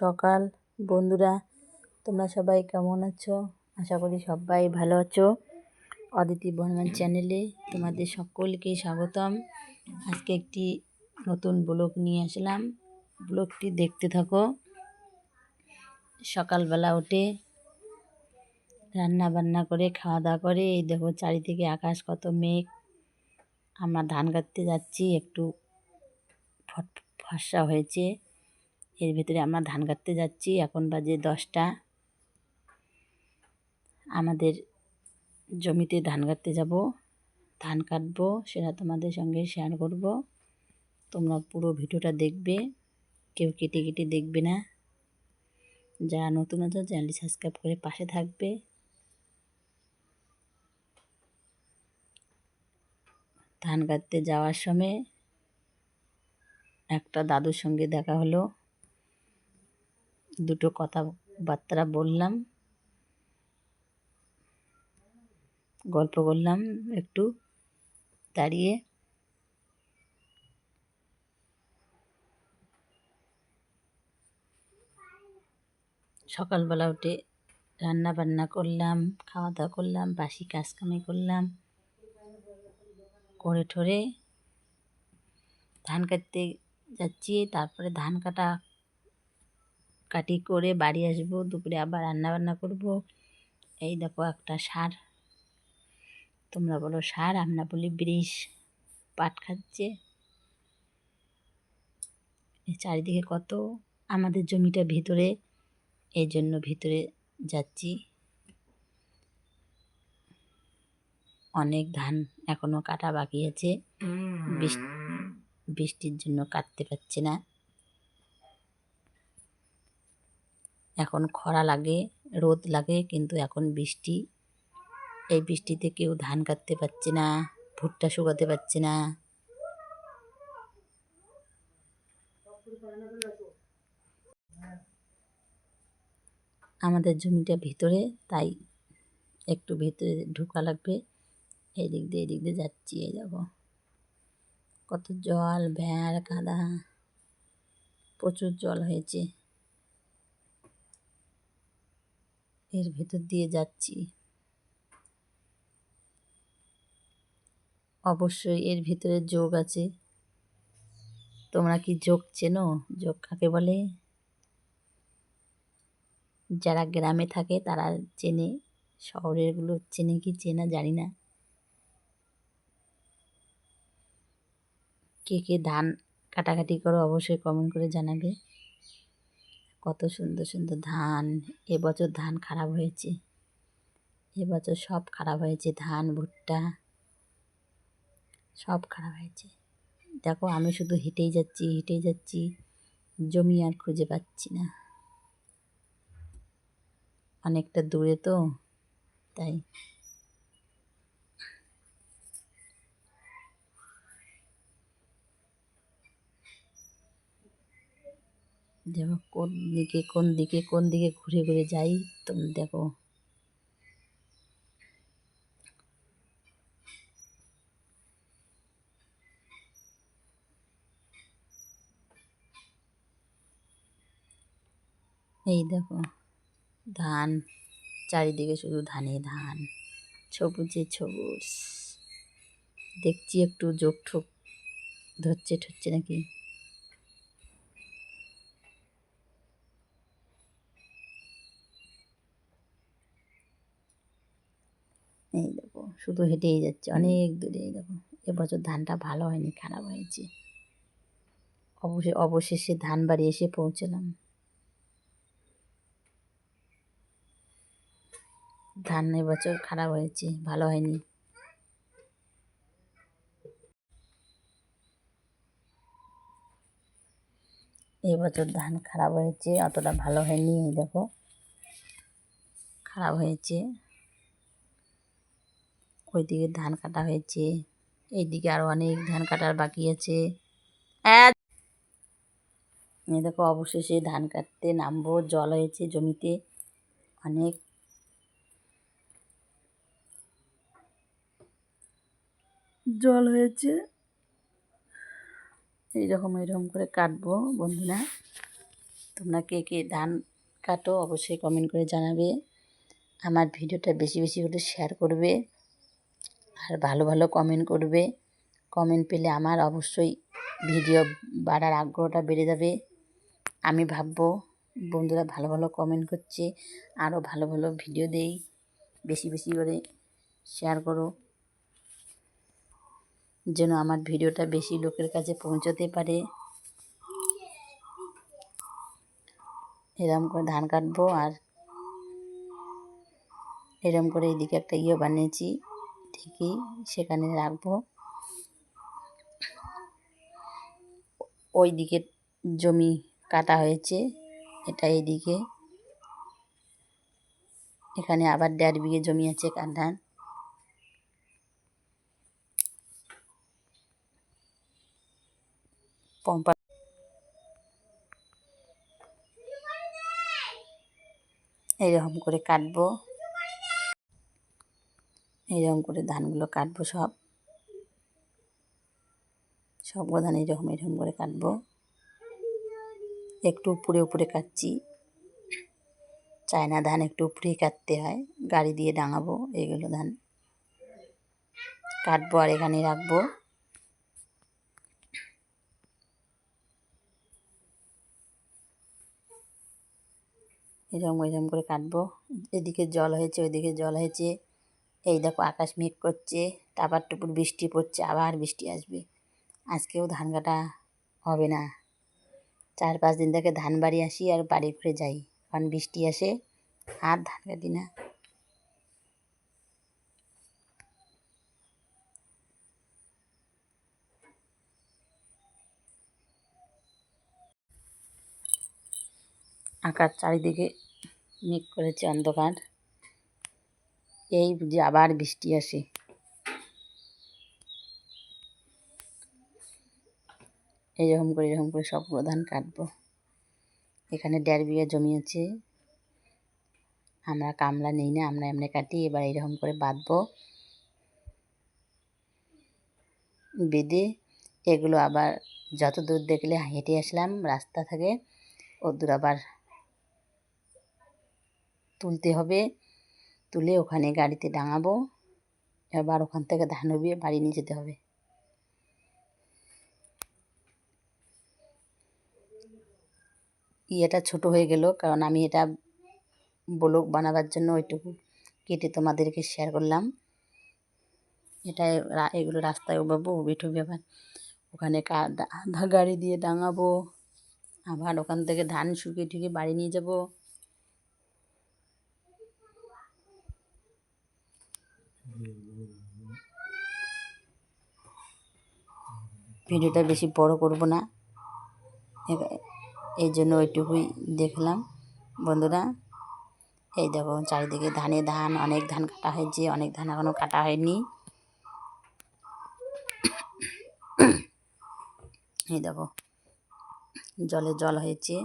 সকাল। বন্ধুরা, তোমরা সবাই কেমন আছো? আশা করি সবাই ভালো আছো। অদিতি বর্মান চ্যানেলে তোমাদের সকলকে স্বাগতম। আজকে একটি নতুন ব্লগ নিয়ে আসলাম। ব্লগটি দেখতে থাকো। সকালবেলা উঠে রান্না বান্না করে খাওয়া দাওয়া করে, এই দেখো চারিদিকে আকাশ কত মেঘ। আমরা ধান কাটতে যাচ্ছি, একটু ফট ফর্সা হয়েছে। এর ভিতরে আমরা ধান কাটতে যাচ্ছি। এখন বাজে দশটা। আমাদের জমিতে ধান কাটতে যাব। ধান কাটবো, সেটা তোমাদের সঙ্গে শেয়ার করব। তোমরা পুরো ভিডিওটা দেখবে। কেউ কেটে কেটে দেখবে না। যারা নতুন আছে, চ্যানেলটি সাবস্ক্রাইব করে পাশে থাকবে। ধান কাটতে যাওয়ার সময় একটা দাদুর সঙ্গে দেখা হলো। দুটো কথাবার্তা বললাম। গল্প করলাম একটু, দাঁড়িয়ে। সকালবেলা উঠে রান্না বান্না করলাম খাওয়া দাওয়া করলাম, বাসি কাজ কামাই করলাম। করে ঠরে ধান কাটতে যাচ্ছি, তারপরে ধান কাটা কাটি করে বাড়ি আসব দুপুরে আবার রান্না বান্না করব। এই দেখো একটা সার। তোমরা বলো সার আমরা বলি ব্রিজ পাট খাচ্ছে। চারিদিকে কত আমাদের জমিটা ভিতরে এই জন্য ভিতরে যাচ্ছি। অনেক ধান এখনও কাটা বাকি আছে। বৃষ্টির জন্য কাটতে পারছে না। এখন খরা লাগে, রোদ লাগে, কিন্তু এখন বৃষ্টি। এই বৃষ্টিতে কেউ ধান কাটতে পারছে না, ভুট্টা শুকাতে পারছে না। আমাদের জমিটা ভিতরে, তাই একটু ভিতরে ঢুকা লাগবে। এই দিক দিয়ে এদিক দিয়ে যাচ্ছি যাব কত জল ভ্যাঁড় কাদা প্রচুর জল হয়েছে। এর ভেতর দিয়ে যাচ্ছি। অবশ্যই এর ভিতরে যোগ আছে। তোমরা কি যোগ চেনো? যোগ কাকে বলে? যারা গ্রামে থাকে তারা চেনে, শহরেরগুলো চেনে কি চেনা জানি না। কে কে ধান কাটাকাটি করো অবশ্যই কমেন্ট করে জানাবে। কত সুন্দর সুন্দর ধান, এবছর ধান খারাপ হয়েছে। এবছর সব খারাপ হয়েছে, ধান, ভুট্টা, সব খারাপ হয়েছে। দেখো, আমি শুধু হেঁটেই যাচ্ছি হেঁটেই যাচ্ছি, জমি আর খুঁজে পাচ্ছি না। অনেকটা দূরে তো, তাই দেখো কোন দিকে কোন দিকে কোন দিকে ঘুরে ঘুরে যাই, তুমি দেখো। এই দেখো, ধান, চারিদিকে শুধু ধানে ধান, সবুজে সবুজ। দেখছি একটু যোগ ঠোক ধরছে ঠরছে নাকি? এই দেখো শুধু হেঁটেই যাচ্ছে অনেক দূরে এই দেখো। এবছর ধানটা ভালো হয়নি খারাপ হয়েছে। অবশ্যই অবশেষে ধান বাড়ি এসে পৌঁছলাম। ধান এবছর খারাপ হয়েছে ভালো হয়নি। এবছর ধান খারাপ হয়েছে অতটা ভালো হয়নি এই দেখো। খারাপ হয়েছে। ওইদিকে ধান কাটা হয়েছে। এইদিকে আরও অনেক ধান কাটার বাকি আছে। এই দেখো, অবশেষে ধান কাটতে নামবো। জল হয়েছে জমিতে। অনেক। জল হয়েছে। এইরকম এরকম করে কাটবো, বন্ধুরা। তোমরা কে কে ধান কাটো অবশ্যই কমেন্ট করে জানাবে। আমার ভিডিওটা বেশি বেশি করে শেয়ার করবে। আর ভালো ভালো কমেন্ট করবে। কমেন্ট পেলে আমার অবশ্যই ভিডিও বাড়ার আগ্রহটা বেড়ে যাবে। আমি ভাববো, বন্ধুরা ভালো ভালো কমেন্ট করছে আরও ভালো ভালো ভিডিও দেই। বেশি বেশি করে শেয়ার করো। যেন আমার ভিডিওটা বেশি লোকের কাছে পৌঁছতে পারে। এরম করে ধান কাটবো আর এরম করে এইদিকে একটা ইয়ে বানিয়েছি। ঠিকই সেখানে রাখব। ওই দিকে জমি কাটা হয়েছে, এটা এইদিকে এখানে আবার দেড় বিঘে জমি আছে কার ধান পম্পা এইরকম করে কাটবো। এইরকম করে ধানগুলো কাটবো সব। সবগুলো ধান এরকম এরকম করে কাটবো। একটু উপরে উপরে কাটছি। চায়না ধান একটু উপরেই কাটতে হয়। গাড়ি দিয়ে ডাঙাবো এগুলো ধান। কাটবো আর এখানে রাখব। এরকম এরকম করে কাটবো। এদিকে জল হয়েছে, ওইদিকে জল হয়েছে। এই দেখো আকাশ মেঘ করছে টাপার টুপুর বৃষ্টি পড়ছে, আবার বৃষ্টি আসবে। আজকেও ধান কাটা হবে না। চার পাঁচ দিন থেকে ধান বাড়ি আসি আর বাড়ি ঘুরে যাই, কারণ বৃষ্টি আসে, আর ধান কাটি না। আকাশ চারিদিকে মেঘ করেছে অন্ধকার। এই বুঝি আবার বৃষ্টি আসে। এইরকম করে, এরকম করে সবগুলো ধান কাটবো। এখানে দেড় বিঘা জমি আছে। আমরা কামলা নেই না, আমরা এমনি কাটি, এবার এরকম করে বাঁধবো। বেঁধে এগুলো আবার যত দূর দেখলে হেঁটে আসলাম, রাস্তা থেকে ও দূর আবার তুলতে হবে। তুলে ওখানে গাড়িতে ডাঙাবো। এবার ওখান থেকে ধান উবিয়ে বাড়ি নিয়ে যেতে হবে। ইয়েটা ছোট হয়ে গেল, কারণ আমি এটা ব্লগ বানাবার জন্য ওইটুকু কেটে তোমাদেরকে শেয়ার করলাম। এটা এগুলো রাস্তায় উবাবো, উবে আবার ওখানে গাড়ি দিয়ে ডাঙাবো। আবার ওখান থেকে ধান শুকিয়ে টুকিয়ে বাড়ি নিয়ে যাব। ভিডিওটা বেশি বড় করব না। এই জন্য ওইটুকুই দেখলাম। বন্ধুরা, এই দেখো চারিদিকে ধানে ধান, অনেক ধান কাটা হয়েছে, অনেক ধান এখনও কাটা হয়নি। এই দেখো, জলে জল হয়েছে।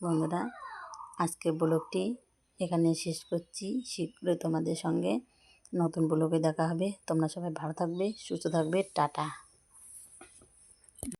বন্ধুরা, আজকে ব্লগটি এখানে শেষ করছি। শীঘ্রই তোমাদের সঙ্গে নতুন ব্লগে দেখা হবে। তোমরা সবাই ভালো থাকবে, সুস্থ থাকবে। টাটা।